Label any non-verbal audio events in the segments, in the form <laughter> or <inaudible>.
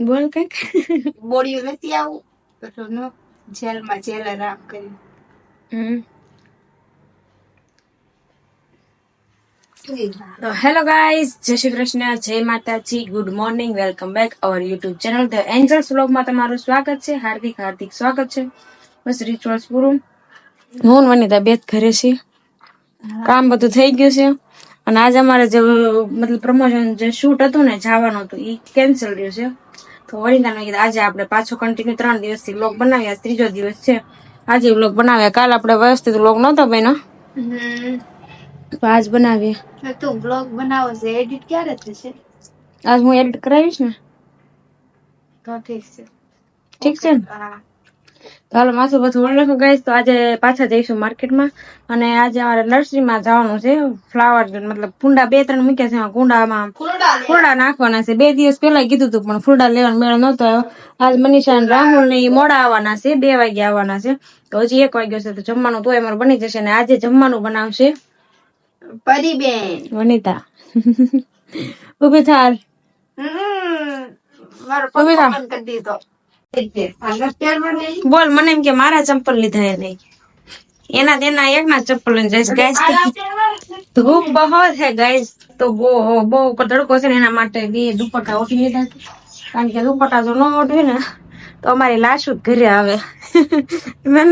બોલ કંઈક બોડીઓ નથી આવું તો નો જેલમાં જેલર આમ કર્યું હમ તો હેલો ગાઈઝ જય શ્રી કૃષ્ણ જય Mataji good morning welcome back our YouTube channel the angels વ્લોગમાં તમારું સ્વાગત છે હાર્દિક હાર્દિક સ્વાગત છે બસ રિચ્યુઅલ્સ પૂરું હું વનિતા બેત ઘરે છે કામ બધું થઈ ગયું છે અને આજે અમારે જે મતલબ પ્રમોશન જે શૂટ હતું ને જવાનું હતું એ કેન્સલ રહ્યું છે તો વનિતાને કીધું આજે આપણે પાછો કન્ટિન્યુ ત્રણ દિવસથી વ્લોગ બનાવ્યા. ત્રીજો દિવસ છે. આજે વ્લોગ બનાવ્યા. કાલ આપણે વ્યવસ્થિત વ્લોગ નહોતો બન્યો. આજ બનાવીએ. તો બ્લોગ બનાવો છે. એડિટ ક્યારે થશે? આજ હું એડિટ કરાવીશ ને? તો ઠીક છે. ઠીક છે ને? હા. હાલો માથું બધું વળી ગઈશ તો આજે પાછા જઈશું માર્કેટમાં. અને આજે અમારે નર્સરીમાં જવાનું છે. ફ્લાવર મતલબ ફૂંડા બે ત્રણ મૂક્યા છે. એમાં કુંડામાં ફૂલડા નાખવાના છે. બે દિવસ પહેલા કીધું હતું પણ ફૂલડા લેવાનો મેળો નતો આવ્યો. આજ મનીષા અને રાહુલ ને મોડા આવવાના છે. બે વાગે આવવાના છે. તો હજી એક વાગ્યો છે તો જમવાનું તોય અમારું બની જશે અને આજે જમવાનું બનાવશે. પરીબેન વનિતા. <laughs> ઊભી થાલ. ઊભી પપ્પા બોલ મને એમ કે મારા ચંપલ લીધા એ નહીં. એના તેના એક ના ગાઈસ નથી. ધૂપ બહુ છે ગાઈસ તો બહુ બહુ તડકો છે ને એના માટે બે દુપટ્ટા ઓઢી લીધા કારણ કે દુપટ્ટા જો ન ઓઢવી ને તો અમારી લાશું જ ઘરે આવે. <laughs> મેં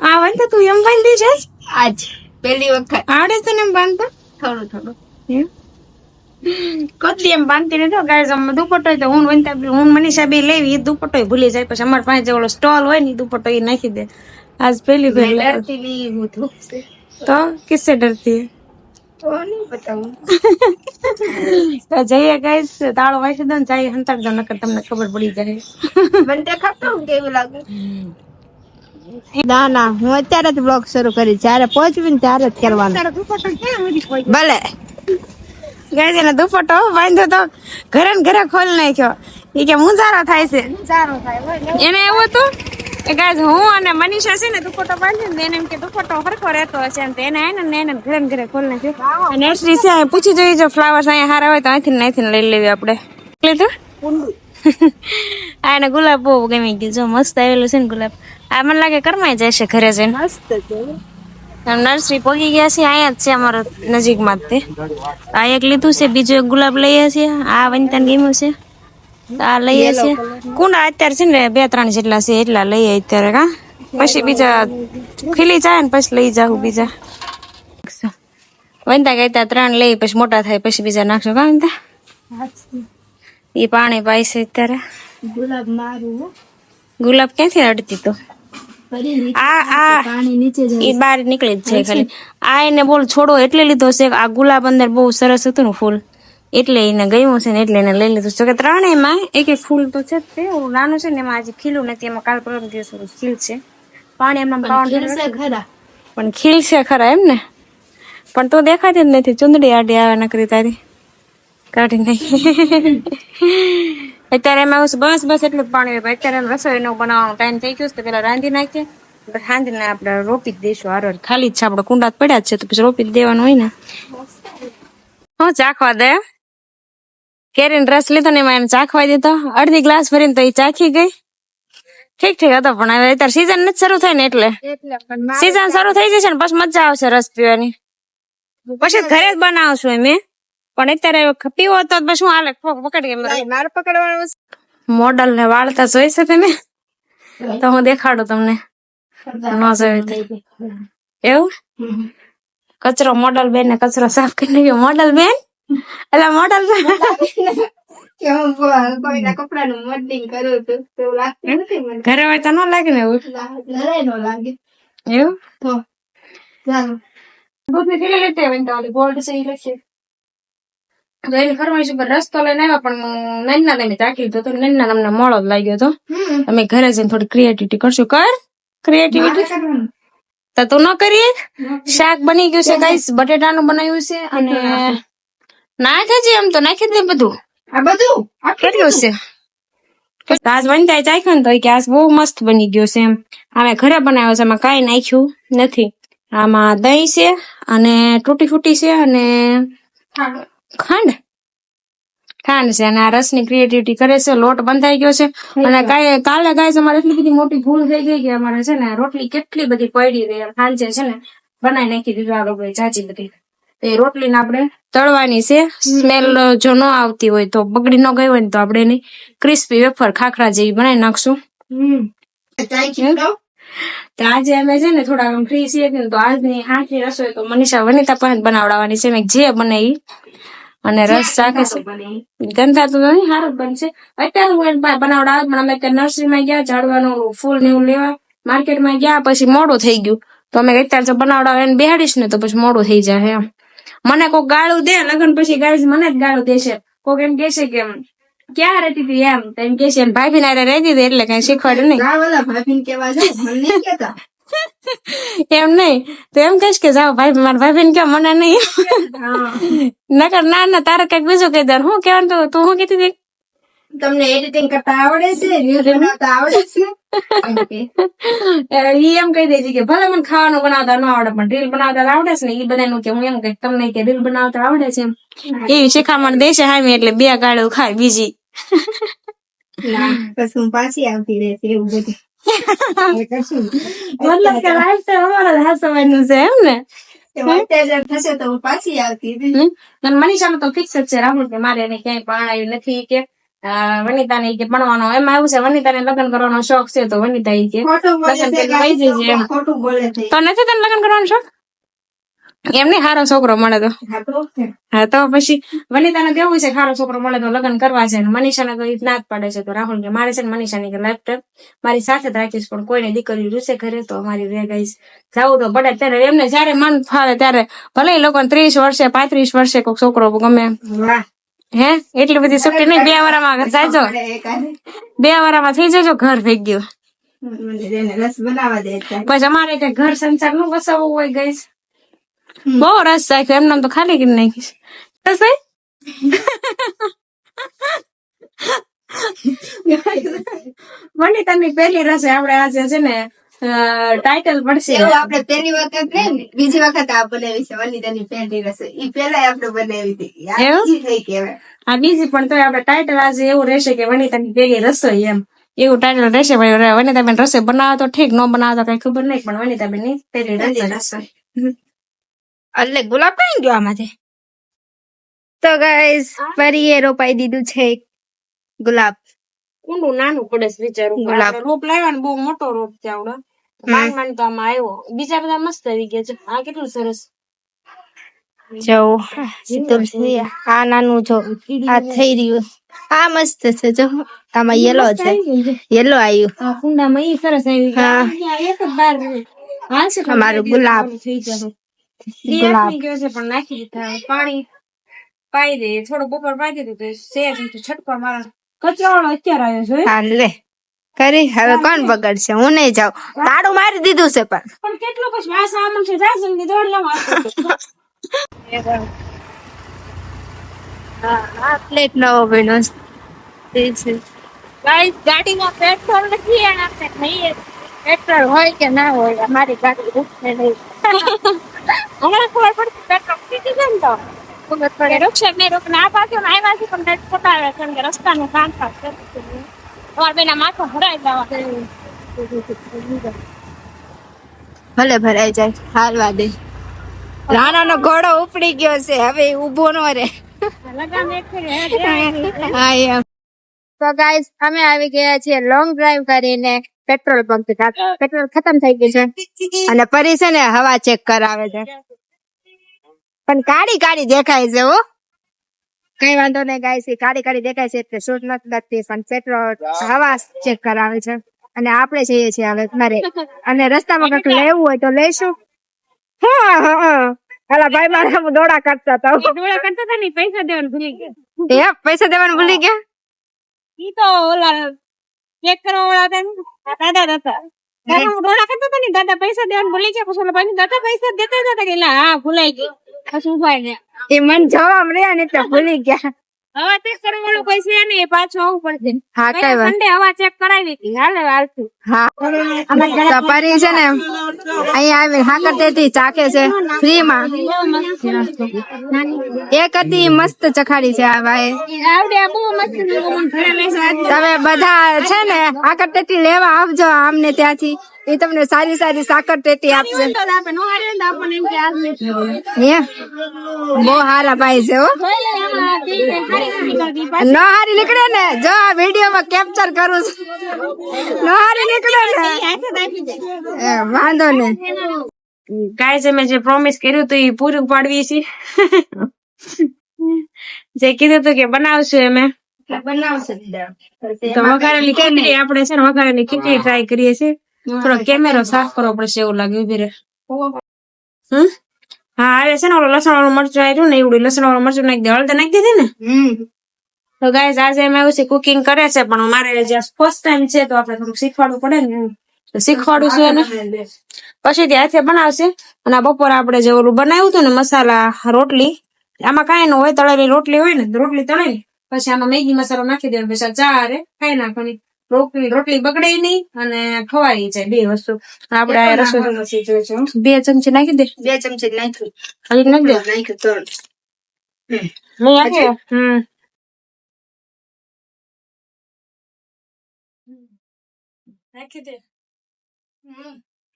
આ વાંધો તું એમ બાંધી છે આજ પહેલી વખત. આવડે છે ને એમ બાંધતા? થોડું થોડું. એમ? કદી એમ બાંધતી નથી ગાઈસ અમે દુપટ્ટો હોય તો હું વનતા બી- હું મનીષા બે લેવી એ દુપટ્ટો ભૂલી જાય. પછી અમારા પાસે જે ઓલો સ્ટોલ હોય ને ઈ દુપટ્ટો એ નાખી દે. આજ પહેલી મેં પહેલી ડરતી લી હું તો તો કિસસે ડરતી હૈ? તો નહીં બતાવું. <laughs> તો જઈએ ગાઈસ તાળો વાંચી દો ને જઈએ હંતાડ દો નકર તમને ખબર પડી જાય. મને તે ખબર હું કેવું લાગે. ના ના હું અત્યારે જ બ્લોગ શરૂ કરી જ્યારે પહોંચવી ને ત્યારે જ કરવાનું. ભલે. ગાઈસ એને દુપટ્ટો બાંધ્યો તો ઘરે ને ઘરે ખોલી નાખ્યો. એ કે મુંજારો થાય છે. એને એવું હતું કે ગાઈસ હું અને મનીષા છે ને દુપટ્ટો બાંધ્યો ને એને એમ કે દુપટ્ટો સરખો રહેતો હશે એમ. એને હે ને એને ઘરે ને ઘરે ખોલ નાખ્યો. નર્સરી છે પૂછી જોઈએ જો ફ્લાવર્સ અહીંયા હારા હોય તો અહીંથી ને અહીંથી લઈ લેવી આપણે. લીધું? <laughs> આ એને ગુલાબ બહુ ગમી ગયું. જો મસ્ત આવેલું છે ને ગુલાબ. આ મને લાગે કરમાઈ જશે ઘરે જઈને. મસ્ત છે. નર્સરી પગી ગયા છે અહીંયા જ છે અમારા નજીકમાં જ તે. આ એક લીધું છે બીજું એક ગુલાબ લઈએ છીએ આ વંતાન ગમ્યું છે આ લઈએ છીએ કુંડા અત્યારે છે ને બે ત્રણ જેટલા છે એટલા લઈએ અત્યારે કા પછી બીજા ખીલી જાય ને પછી લઈ જાઉં બીજા. વંતા કહેતા ત્રણ લઈ પછી મોટા થાય પછી બીજા નાખશું કા વંતા એ પાણી પાય છે અત્યારે. ગુલાબ મારું ગુલાબ ક્યાંથી અડતી તો? આ આ પાણી એ બહાર નીકળી જ છે ખાલી. આ એને બોલ છોડો એટલે લીધો છે. આ ગુલાબ અંદર બહુ સરસ હતું ને ફૂલ. એટલે એને ગયું છે ને એટલે એને લઈ લીધું છે. કે ત્રણેયમાં એક એક ફૂલ તો છે તે નાનું છે ને એમાં આજે ખીલું નથી એમાં કાલ પરમ દિવસ ખીલ છે. પાણી એમાં ખીલશે ખરા. પણ ખીલ છે ખરા એમ ને? પણ તો દેખાતી જ નથી. ચુંદડી આડી આવે નકરી તારી. કાઢી નહીં અત્યારે એમાં બસ બસ એટલું પાણી હોય અત્યારે રસોઈનો બનાવવાનો ટાઈમ થઈ ગયો છે તો પેલા રાંધી નાખીએ. રાંધીને આપણે રોપી જ દઈશું હારો. ખાલી જ છે આપણે કુંડા પડ્યા જ છે તો પછી રોપી જ દેવાનું હોય ને. હું ચાખવા દે. કેરીનો રસ લીધો ને એમાં એમ ચાખવા દીધો. અડધી ગ્લાસ ભરીને તો એ ચાખી ગઈ. ઠીક ઠીક હતો પણ હવે અત્યારે સીઝન નથી શરૂ થઈ ને એટલે સીઝન શરૂ થઈ જશે ને પછી મજા આવશે રસ પીવાની. પછી ઘરે જ બનાવશું એમ. પણ અત્યારે પીવો તો પછી શું હાલે પકડી એમ મારે પકડવાનું મોડલ ને વાળતા જોઈશે તમે? તો હું દેખાડું તમને. ન જોઈ એવું? કચરો મોડલ બેન ને કચરો સાફ કરી નાખ્યો. મોડલ બેન? એટલે મોડલ <laughs> કપડાનું મોડલિંગ કરું છું તો ઘરે હોય તો ન લાગે ને એવું? ઘરે ન લાગે. એવું? તો ચાલો. તો ઓલી ગોલ્ડ છે તો ફરમાઈશ ઉપર રસ્તો લઈને આવ્યા પણ નન્ના તમે લીધો તો નન્ના તમને જ લાગ્યો હતો. અમે ઘરે જઈને થોડી ક્રિએટિવિટી કરશું. કર ક્રિએટિવિટી તો તું ન કરીએ? શાક બની ગયું છે ગાઈસ. બટેટાનું બનાવ્યું છે અને નાખે છે એમ તો નાખી દે બધું. આ બધું? આ કેટલું છે? આજ વનતા ચાખ્યો ને તો કે આજ બહુ મસ્ત બની ગયો છે એમ. અમે ઘરે બનાવ્યો છે એમાં કાંઈ નાખ્યું નથી. આમાં દહીં છે અને તૂટી ફૂટી છે અને ખાડો. ખાંડ છે અને આ રસની ક્રિએટિવિટી કરે છે લોટ બંધાઈ ગયો છે. અને કાલે કાલે ગાય અમારે એટલી બધી મોટી ભૂલ થઈ ગઈ કે અમારે છે ને રોટલી કેટલી બધી પડી રહી. સાંજે છે ને બનાવી નાખી દીધું આ લોકોએ ચાચી બધી. એ રોટલી ને આપણે તળવાની છે. સ્મેલ જો ન આવતી હોય તો બગડી ન ગઈ હોય ને તો આપણે એની ક્રિસ્પી વેફર ખાખરા જેવી બનાવી નાખશું. તો? આજે અમે છે ને થોડા ફ્રી છીએ તો આજની આઠની રસોઈ તો મનીષા વનિતા પાસે બનાવડાવવાની છે. મેં જે બને ઈ અને રસ છે. ગંધા તો નહીં સારું બનશે અત્યારે હું એને પણ અમે ત્યાં નર્સરીમાં ગયા ઝાડવાનું ફૂલ ને એવું લેવા. માર્કેટમાં ગયા પછી મોડું થઈ ગયું. તો અમે અત્યારે જો બનાવડાવ એને બેહાડીશ ને તો પછી મોડું થઈ જાય એમ. મને કોઈક ગાળું દે લગન પછી ગાઈઝ મને જ ગાળું દેશે. કોઈક એમ કહેશે કે ક્યાં રહેતી હતી એમ? તો એમ કહેશે એમ ભાભી ના રહેતી હતી એટલે કઈ શીખવાડ્યું નહીં. ભાભી કેવા છે મને નહીં કહેતા. એમ નહીં તો એમ કહીશ કે જાઓ ભાઈ મારા ભાઈ બેન કે મને નહીં નકર ના ના તારે કંઈક બીજું કહી દે હું કેવાનું તું તું શું કીધી તમને એડિટિંગ કરતા આવડે છે રીલ બનાવતા આવડે છે ઈ એમ કહી દે છે કે ભલે મને ખાવાનું બનાવતા ન આવડે પણ રીલ બનાવતા આવડે છે ને ઈ બધાનું કે હું એમ કઈ તમને કે રીલ બનાવતા આવડે છે એમ એવી શિખામણ દેશે હામી એટલે બે ગાળો ખાય બીજી પછી હું પાછી આવતી રહેશે એવું બધું. <laughs> મતલબ કે લાઈફ તો અમારા હસવાનું છે એમ ને થશે તો પાછી આવતી હતી. હમ? અને મનીષાનું તો ફિક્સ જ છે રાહુલ કે મારે એને ક્યાંય પરણાયું નથી કે વનિતા ને કે ભણવાનો એમાં એવું છે વનિતા ને લગ્ન કરવાનો શોખ છે તો વનિતા કે લગ્ન છે વહી જજે એમ. તો નથી તને લગ્ન કરવાનો શોખ એમ નહીં સારો છોકરો મળે તો. હા તો પછી હા તો વનિતાને કેવું છે સારો છોકરો મળે તો લગ્ન કરવા છે ને મનીષાને તો ઈ ના જ પાડે છે. તો રાહુલ કે મારે છે ને મનીષાની કે લાઈફ ટાઈમ મારી સાથે જ રાખીશ પણ કોઈને દીકરી રૂસે ઘરે તો અમારી રે ગઈશ જવું તો પડે ત્યારે એમને જયારે મન ફાવે ત્યારે ભલે લોકો ત્રીસ વર્ષે પાંત્રીસ વર્ષે કોઈક છોકરો ગમે. હે? એટલી બધી સુટ્ટી નહીં બે વારામાં જાજો. બે વારામાં થઈ જજો ઘર થઈ ગયું. પછી અમારે કઈ ઘર સંસારનું વસાવવું હોય ગઈશ. બહુ રસ રાખ્યો એમને તો ખાલી કરી નાખીશ રસ ભાઈ વનિતાની પહેલી રસોઈ આપણે આજે છે ને ટાઇટલ પડશે એવું આપણે પહેલી વખત ને બીજી વખત આ બનાવી છે વનિતાની પહેલી રસોઈ ઈ પહેલા આપણે બનાવી હતી થઈ કેવાય આ બીજી પણ તોય આપણે ટાઇટલ આજે એવું રહેશે કે વનિતાની પહેલી રસોઈ એમ એવું ટાઇટલ રહેશે ભાઈ વનિતાબેન રસોઈ બનાવો તો ઠીક ન બનાવતો તો કઈ ખબર નહીં પણ વનિતાબેનની પહેલી રસોઈ એટલે ગુલાબ કઈ ગયો આમાંથી? તો ગાઈસ ફરી એ રોપાઈ દીધું છે ગુલાબ. કુંડું નાનું પડે છે બિચારું ગુલાબ. રોપ લાવ્યા ને બહુ મોટો રોપ છે આવડે. માંડ માંડ તો આમાં આવ્યો. બીજા બધા મસ્ત આવી ગયા છે. આ કેટલું સરસ. જો તુલસી આ નાનું જો આ થઈ રહ્યું. આ મસ્ત છે જો. આમાં યેલો છે. યેલો આવ્યું. આ કુંડામાં ઈ સરસ આવી હા. એક જ બાર અમારું ગુલાબ. ગુલાબ. ગયો છે પણ નાખી દીધા. પાણી પાઈ દે થોડો બપોર પાઈ દીધું તો શેર તો છટકો મારા. કચરાવાળો અત્યારે આવ્યો છે હા? લે. કરી હવે કોણ બગડશે? હું નહીં જાઉં. તાળું મારી દીધું છે પણ. પણ કેટલું પછી આ સામાન છે છે ને દોડ લેવા આ પ્લેટ નવો બન્યો છે. ગાડીમાં પેટ્રોલ નથી અને આપણે ખાઈએ પેટ્રોલ હોય કે ના હોય અમારી ગાડી રૂકશે નહીં. <laughs> હમણાં ખબર પડતી પેટ્રોલ પીધી છે ને તો? ખબર પડે? રૂકશે ના પાછું ને આવ્યા છે પણ ખોટા આવે કેમ કે રસ્તાનું કામ કામ કરતું છે બેના માથો ભરાઈ જવા. ભલે ભરાઈ જાય હાલવા દે. રાણા નો ઘોડો ઉપડી ગયો છે હવે ઊભો ઊભો નો રે હા એમ. તો ગાઈસ અમે આવી ગયા છીએ લોંગ ડ્રાઈવ કરીને. પેટ્રોલ પંપ પેટ્રોલ ખતમ થઈ ગયું છે. અને ફરી છે ને હવા ચેક કરાવે છે. પણ કાળી કાળી દેખાય છે હો. કઈ વાંધો નહીં ગાય છે કાળી કાળી દેખાય છે એટલે શૂટ નથી લાગતી પણ પેટ્રોલ હવા ચેક કરાવે છે. અને આપણે જઈએ છીએ હવે મારે. અને રસ્તામાં કંઈક લેવું હોય તો લઈશું. હા હા હા ભાઈ મારા દોડા કરતા હતા. દોડા કરતા હતા ને પૈસા દેવાનું ભૂલી ગયા. પૈસા દેવાનું ભૂલી ગયા? ઈ તો ઓલા ચેક કરવા વાળા હતા દાદા હતા. દાદા હું ડોળા કરતા હતા ને? દાદા પૈસા દેવાનું ભૂલી ગયા. પછી ભાઈ દાદા પૈસા દેતા હતા કે હા ભૂલાઈ ગયું પછી ઊભા એ મન જવાબ રહ્યા ને એટલે ભૂલી ગયા. હવા ચેક કરવા કોઈ છે નહીં એ પાછું પડશે. હા કઈ વાત હવા ચેક કરાવી હતી હાલે હાલતું હા. તો છે ને આવી ચાકે ફ્રી માં એક હતી મસ્ત ચખાડી છે આ ભાઈ આવડે બહુ મસ્ત તમે બધા છે ને ટેટી લેવા આવજો આમને ત્યાંથી. એ તમને સારી સારી સાકર ટેટી આપશે. આપે. નો હારે તો આપણને એમ કે આજ નથી હે? બહુ હારા ભાઈ છે ન હારી નીકળે ને જો આ વીડિયો માં કેપ્ચર કરું છું. ન હારી નીકળે ને. વાંધો વાંધો નહીં. છે મેં જે પ્રોમિસ કર્યું હતું એ પૂરું પાડવી છીએ જે કીધું હતું કે બનાવશું અમે. તો વઘારેલી ખીચડી આપણે છે ને વઘારેલી ખીચડી ટ્રાય કરીએ છીએ. થોડો કેમેરો સાફ કરવો પડશે એવું લાગે ઊભી રે હમ હા આવે છે ને ઓલું લસણ વાળું મરચું આવ્યું ને એવડું લસણ વાળું મરચું નાખી દે હળદર નાખી દીધી ને તો ગાઈઝ આજે એમ એવું છે કુકિંગ કરે છે પણ મારે જે ફર્સ્ટ ટાઈમ છે તો આપણે થોડુંક શીખવાડવું પડે ને શીખવાડું છું એને પછી તે હાથે બનાવશે અને આ બપોરે આપણે જે ઓલું બનાવ્યું હતું ને મસાલા રોટલી આમાં કાંઈ ન હોય તળેલી રોટલી હોય ને રોટલી તળેલી પછી આમાં મેગી મસાલો નાખી દેવાનો પછી ચા હારે ખાઈ નાખવાની રોટલી રોટલી બગડે નહીં અને ખવાઈ જાય બે વસ્તુ. આપણે રસોઈ બે ચમચી નાખી દે. બે ચમચી નાખી હજી નાખી દે? ત્રણ. નાખી હમ. નાખી દે.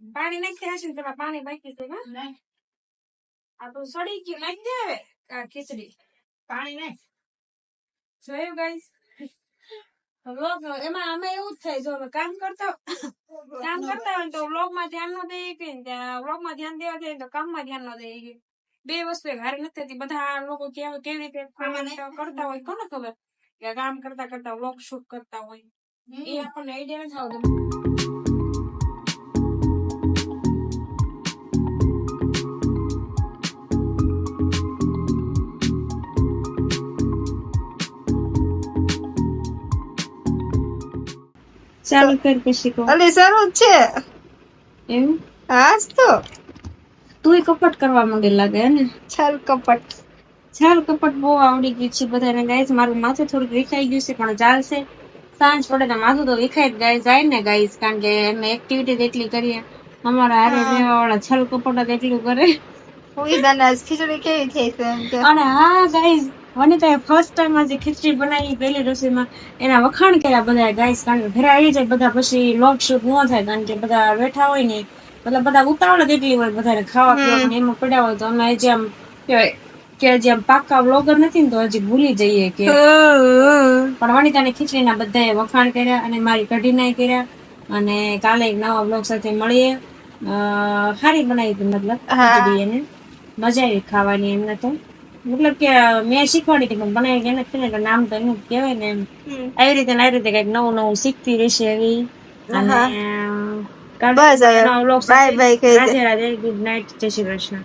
પાણી નાખી હશે ને પેલા પાણી બાકી છે હા? આ તો સડી ગયું. નાખી દે હવે. ખીચડી. પાણી નાખ. જોયું ગાઈસ વ્લોગ એમાં અમે એવું જ થાય જો અમે કામ કરતા <laughs> કામ કરતા હોય તો વ્લોગમાં ધ્યાન ન દઈએ કે વ્લોગમાં ધ્યાન દેવા દઈએ તો કામમાં ધ્યાન ન દઈએ કે બે વસ્તુ હારી નથી થતી બધા લોકો કેવી કેવી રીતે કરતા હોય કોને ખબર? કે કામ કરતા કરતા વ્લોગ શૂટ કરતા હોય. એ આપણને આઈડિયા નથી આવતો. ચાલુ કર પછી કહું. અલી સારું છે. એવું? હા તો. તુંય કપટ કરવા માંગે લાગે ને? છાલ કપટ. છાલ કપટ બહુ આવડી ગયું છે બધાને ગાઈસ મારું માથું થોડુંક વિખાઈ ગયું છે પણ ચાલશે. સાંજ પડે તો માથું તો વિખાઈ જ ગાય જાય ને ગાઈસ કારણ કે અમે એક્ટિવિટી એટલી કરીએ. અમારા હારે રહેવા વાળા છલ કપટ જ એટલું કરે. ખીચડી કેવી થઈ છે અને હા ગાઈસ વનિતાએ ફર્સ્ટ ટાઈમ આજે ખીચડી બનાવી પહેલી રસોઈમાં એના વખાણ કર્યા બધા ગાઈસ કારણ કે ઘરે આવી જાય બધા પછી લોટ શૂટ ન થાય કારણ કે બધા બેઠા હોય ને મતલબ બધા ઉતાવળ જ એટલી હોય બધાને ખાવા પીવા એમાં પડ્યા હોય તો અમે હજી આમ કહેવાય કે હજી આમ પાકા વ્લોગર નથી ને તો હજી ભૂલી જઈએ કે પણ વનિતાની ખીચડીના બધાએ વખાણ કર્યા અને મારી કઢીનાય કર્યા અને કાલે એક નવા બ્લોગ સાથે મળીએ. અ, સારી બનાવી હતી મતલબ ખીચડી એને. મજા આવી ખાવાની એમને તો. મતલબ કે મેં શીખવાડી હતી પણ બનાવી કે નથી કે નામ તો એનું કહેવાય ને એમ. આવી રીતે આવી રીતે કંઈક નવું નવું શીખતી રહેશે એવી. બસ bye bye Radhe Radhe good night જય શ્રી કૃષ્ણ.